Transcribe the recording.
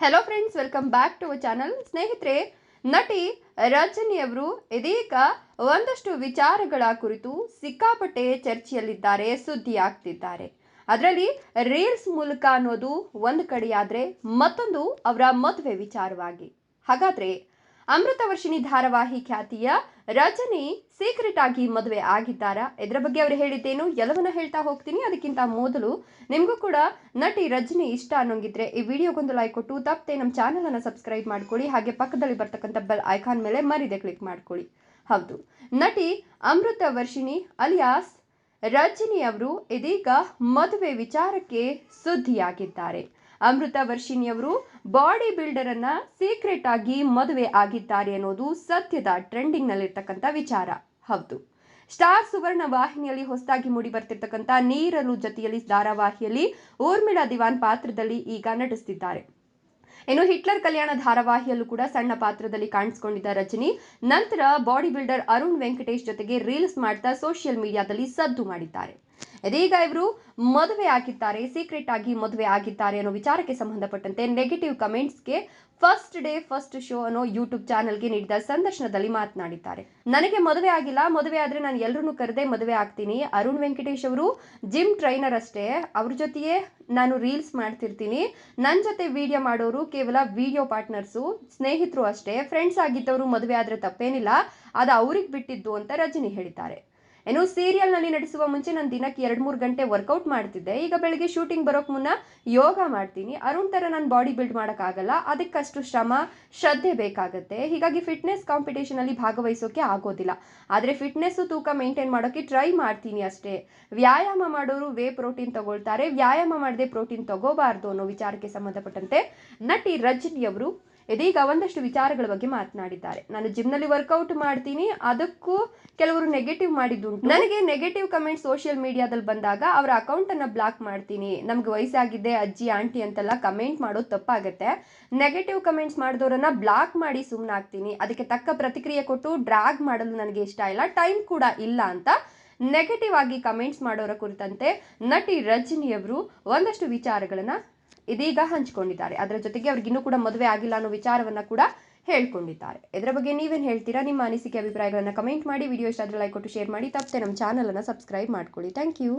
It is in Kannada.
Hello friends welcome back to our channel ಸ್ನೇಹಿತರೆ, ನಟಿ ರಜನಿಯವರು ಇದೀಗ ಒಂದಷ್ಟು ವಿಚಾರಗಳ ಕುರಿತು ಸಿಕ್ಕಾಪಟ್ಟೆ ಚರ್ಚೆಯಲ್ಲಿದ್ದಾರೆ ಸುದ್ದಿ ಆಗ್ತಿದ್ದಾರೆ ಅದರಲ್ಲಿ ರೀಲ್ಸ್ ಮೂಲಕ ಅನ್ನೋದು ಒಂದು ಕಡೆಯಾದರೆ ಮತ್ತೊಂದು ಅವರ ಮದುವೆ ವಿಚಾರವಾಗಿ. ಹಾಗಾದ್ರೆ ಅಮೃತ ವರ್ಷಿಣಿ ಧಾರಾವಾಹಿ ಖ್ಯಾತಿಯ ರಜನಿ ಸೀಕ್ರೆಟ್ ಆಗಿ ಮದುವೆ ಆಗಿದ್ದಾರಾ? ಇದರ ಬಗ್ಗೆ ಅವರು ಹೇಳಿದ್ದೇನು? ಎಲ್ಲವನ್ನ ಹೇಳ್ತಾ ಹೋಗ್ತೀನಿ. ಅದಕ್ಕಿಂತ ಮೊದಲು ನಿಮಗೂ ಕೂಡ ನಟಿ ರಜನಿ ಇಷ್ಟ ಅನ್ನೋಂಗಿದ್ರೆ ಈ ವಿಡಿಯೋಗೊಂದು ಲೈಕ್ ಕೊಟ್ಟು, ತಪ್ಪದೆ ನಮ್ಮ ಚಾನಲನ್ನು ಸಬ್ಸ್ಕ್ರೈಬ್ ಮಾಡ್ಕೊಳ್ಳಿ. ಹಾಗೆ ಪಕ್ಕದಲ್ಲಿ ಬರ್ತಕ್ಕಂಥ ಬೆಲ್ ಐಕಾನ್ ಮೇಲೆ ಮರಿದೆ ಕ್ಲಿಕ್ ಮಾಡ್ಕೊಳ್ಳಿ. ಹೌದು. ನಟಿ ಅಮೃತ ವರ್ಷಿಣಿ ಅಲಿಯಾಸ್ ರಜನಿ ಅವರು ಇದೀಗ ಮದುವೆ ವಿಚಾರಕ್ಕೆ ಸುದ್ದಿಯಾಗಿದ್ದಾರೆ. ಅಮೃತ ವರ್ಷಿಣಿಯವರು ಬಾಡಿ ಬಿಲ್ಡರ್ ಅನ್ನ ಸೀಕ್ರೆಟ್ ಆಗಿ ಮದುವೆ ಆಗಿದ್ದಾರೆ ಅನ್ನೋದು ಸದ್ಯದ ಟ್ರೆಂಡಿಂಗ್ ನಲ್ಲಿರ್ತಕ್ಕಂಥ ವಿಚಾರ. ಹೌದು. ಸ್ಟಾರ್ ಸುವರ್ಣ ವಾಹಿನಿಯಲ್ಲಿ ಹೊಸದಾಗಿ ಮೂಡಿ ಬರ್ತಿರ್ತಕ್ಕಂಥ ನೀರಲು ಜೊತೆಯಲ್ಲಿ ಧಾರಾವಾಹಿಯಲ್ಲಿ ಊರ್ಮಿಳಾ ದಿವಾನ್ ಪಾತ್ರದಲ್ಲಿ ಈಗ ನಟಿಸ್ತಿದ್ದಾರೆ. ಇನ್ನು ಹಿಟ್ಲರ್ ಕಲ್ಯಾಣ ಧಾರಾವಾಹಿಯಲ್ಲೂ ಕೂಡ ಸಣ್ಣ ಪಾತ್ರದಲ್ಲಿ ಕಾಣಿಸಿಕೊಂಡಿದ್ದ ರಜನಿ, ನಂತರ ಬಾಡಿ ಬಿಲ್ಡರ್ ಅರುಣ್ ವೆಂಕಟೇಶ್ ಜೊತೆಗೆ ರೀಲ್ಸ್ ಮಾಡ್ತಾ ಸೋಷಿಯಲ್ ಮೀಡಿಯಾದಲ್ಲಿ ಸದ್ದು ಮಾಡಿದ್ದಾರೆ. ಇದೀಗ ಇವರು ಮದುವೆ ಆಗಿದ್ದಾರೆ ಸೀಕ್ರೆಟ್ ಆಗಿ ಮದುವೆ ಆಗಿದ್ದಾರೆ ಅನ್ನೋ ವಿಚಾರಕ್ಕೆ ಸಂಬಂಧಪಟ್ಟಂತೆ ನೆಗೆಟಿವ್ ಕಮೆಂಟ್ಸ್ಗೆ ಫಸ್ಟ್ ಡೇ ಫಸ್ಟ್ ಶೋ ಅನ್ನೋ ಯೂಟ್ಯೂಬ್ ಚಾನೆಲ್ಗೆ ನೀಡಿದ ಸಂದರ್ಶನದಲ್ಲಿ ಮಾತನಾಡಿದ್ದಾರೆ. ನನಗೆ ಮದುವೆ ಆಗಿಲ್ಲ, ಮದುವೆ ಆದ್ರೆ ನಾನು ಎಲ್ಲರನ್ನು ಕರೆದೇ ಮದುವೆ ಆಗ್ತೀನಿ. ಅರುಣ್ ವೆಂಕಟೇಶ್ ಅವರು ಜಿಮ್ ಟ್ರೈನರ್ ಅಷ್ಟೇ. ಅವ್ರ ಜೊತೆಯೇ ನಾನು ರೀಲ್ಸ್ ಮಾಡ್ತಿರ್ತೀನಿ. ನನ್ನ ಜೊತೆ ವಿಡಿಯೋ ಮಾಡೋರು ಕೇವಲ ವಿಡಿಯೋ ಪಾರ್ಟ್ನರ್ಸು ಸ್ನೇಹಿತರು ಅಷ್ಟೇ. ಫ್ರೆಂಡ್ಸ್ ಆಗಿದ್ದವರು ಮದುವೆ ಆದರೆ ತಪ್ಪೇನಿಲ್ಲ. ಅದು ಅವ್ರಿಗೆ ಬಿಟ್ಟಿದ್ದು ಅಂತ ರಜನಿ ಹೇಳಿದ್ದಾರೆ. ಏನು ಸೀರಿಯಲ್ನಲ್ಲಿ ನಡೆಸುವ ಮುಂಚೆ ನಾನು ದಿನಕ್ಕೆ ಎರಡು ಮೂರು ಗಂಟೆ ವರ್ಕೌಟ್ ಮಾಡ್ತಿದ್ದೆ. ಈಗ ಬೆಳಗ್ಗೆ ಶೂಟಿಂಗ್ ಬರೋಕ್ಕೆ ಮುನ್ನ ಯೋಗ ಮಾಡ್ತೀನಿ. ಅರುಣ್ ಥರ ನಾನು ಬಾಡಿ ಬಿಲ್ಡ್ ಮಾಡೋಕ್ಕಾಗಲ್ಲ. ಅದಕ್ಕಷ್ಟು ಶ್ರಮ, ಶ್ರದ್ಧೆ ಬೇಕಾಗುತ್ತೆ. ಹೀಗಾಗಿ ಫಿಟ್ನೆಸ್ ಕಾಂಪಿಟೇಷನಲ್ಲಿ ಭಾಗವಹಿಸೋಕೆ ಆಗೋದಿಲ್ಲ. ಆದರೆ ಫಿಟ್ನೆಸ್ಸು ತೂಕ ಮೇಂಟೈನ್ ಮಾಡೋಕ್ಕೆ ಟ್ರೈ ಮಾಡ್ತೀನಿ ಅಷ್ಟೇ. ವ್ಯಾಯಾಮ ಮಾಡೋರು ವೇ ಪ್ರೋಟೀನ್ ತಗೊಳ್ತಾರೆ. ವ್ಯಾಯಾಮ ಮಾಡದೆ ಪ್ರೋಟೀನ್ ತಗೋಬಾರ್ದು ಅನ್ನೋ ವಿಚಾರಕ್ಕೆ ಸಂಬಂಧಪಟ್ಟಂತೆ ನಟಿ ರಜನಿ ಅವರು ಇದೀಗ ಒಂದಷ್ಟು ವಿಚಾರಗಳ ಬಗ್ಗೆ ಮಾತನಾಡಿದ್ದಾರೆ. ನಾನು ಜಿಮ್ನಲ್ಲಿ ವರ್ಕೌಟ್ ಮಾಡ್ತೀನಿ. ಅದಕ್ಕೂ ಕೆಲವರು ನೆಗೆಟಿವ್ ಮಾಡಿದ್ದು ನನಗೆ ನೆಗೆಟಿವ್ ಕಮೆಂಟ್ ಸೋಷಿಯಲ್ ಮೀಡಿಯಾದಲ್ಲಿ ಬಂದಾಗ ಅವರ ಅಕೌಂಟ್ ಅನ್ನ ಬ್ಲಾಕ್ ಮಾಡ್ತೀನಿ. ನಮ್ಗೆ ವಯಸ್ಸಾಗಿದೆ, ಅಜ್ಜಿ, ಆಂಟಿ ಅಂತೆಲ್ಲ ಕಮೆಂಟ್ ಮಾಡೋದು ತಪ್ಪಾಗತ್ತೆ. ನೆಗೆಟಿವ್ ಕಮೆಂಟ್ಸ್ ಮಾಡಿದವರನ್ನ ಬ್ಲಾಕ್ ಮಾಡಿ ಸುಮ್ಮನಾಗ್ತೀನಿ ಅದಕ್ಕೆ ತಕ್ಕ ಪ್ರತಿಕ್ರಿಯೆ ಕೊಟ್ಟು ಡ್ರ್ಯಾಗ್ ಮಾಡಲು ನನಗೆ ಇಷ್ಟ ಇಲ್ಲ. ಟೈಮ್ ಕೂಡ ಇಲ್ಲ ಅಂತ ನೆಗೆಟಿವ್ ಆಗಿ ಕಮೆಂಟ್ಸ್ ಮಾಡೋರ ಕುರಿತಂತೆ ನಟಿ ರಜನಿಯವರು ಒಂದಷ್ಟು ವಿಚಾರಗಳನ್ನ ಇದೀಗ ಹಂಚಿಕೊಂಡಿದ್ದಾರೆ. ಅದರ ಜೊತೆಗೆ ಅವ್ರಿಗೆ ಇನ್ನೂ ಕೂಡ ಮದುವೆ ಆಗಿಲ್ಲ ಅನ್ನೋ ವಿಚಾರವನ್ನ ಕೂಡ ಹೇಳ್ಕೊಂಡಿದ್ದಾರೆ. ಇದರ ಬಗ್ಗೆ ನೀವೇನು ಹೇಳ್ತೀರಾ? ನಿಮ್ಮ ಅನಿಸಿಕೆ, ಅಭಿಪ್ರಾಯಗಳನ್ನ ಕಮೆಂಟ್ ಮಾಡಿ. ವಿಡಿಯೋ ಇಷ್ಟ ಆದರೆ ಲೈಕ್ ಕೊಟ್ಟು ಶೇರ್ ಮಾಡಿ. ತಪ್ಪದೆ ನಮ್ಮ ಚಾನಲನ್ನು ಸಬ್ಸ್ಕ್ರೈಬ್ ಮಾಡ್ಕೊಳ್ಳಿ. Thank you